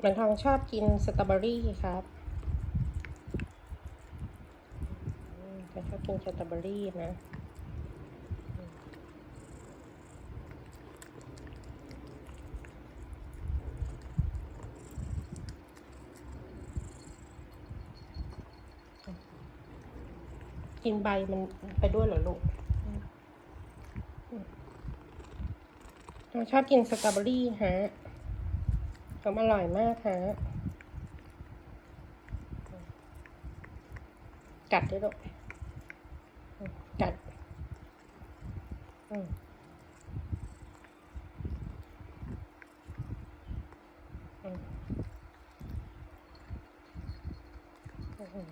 เหมือนทองชอบกินสตรอเบอรี่ครับอืมแต่ชอบกินสตรอเบอรี่นะกินใบมันไปด้วยเหรอลูกอืมอืมทองชอบกินสตรอเบอรี่ฮะ ก็อร่อยมากฮะกัดด้วยลูกกัด อืมอืมอื้อหือ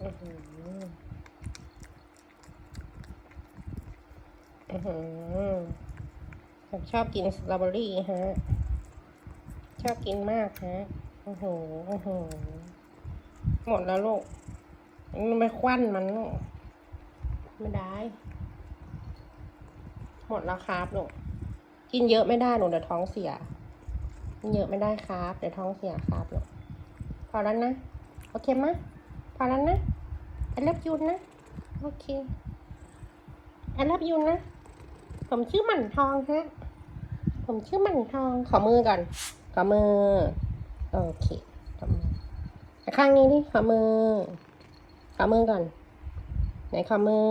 อื้อหืออื้อหือ ผมชอบกินสตรอเบอรี่ฮะ ชอบกินมากฮะ โอ้โห โอ้โห หมดแล้วลูก มันไม่ควันมันลูก ไม่ได้ หมดแล้วครับลูก กินเยอะไม่ได้หนูเดี๋ยวท้องเสีย กินเยอะไม่ได้ครับ เดี๋ยวท้องเสียครับลูก พอแล้วนะ โอเคไหมพอแล้วนะไอเล็บยูนนะ โอเคไอเล็บยูนนะ ผมชื่อหมันทองฮะ ผมชื่อหมันทอง ขอมือก่อน ขอมือ โอเค ขอมือข้างนี้ดิ ขอมือ ขอมือก่อน ไหนขอมือ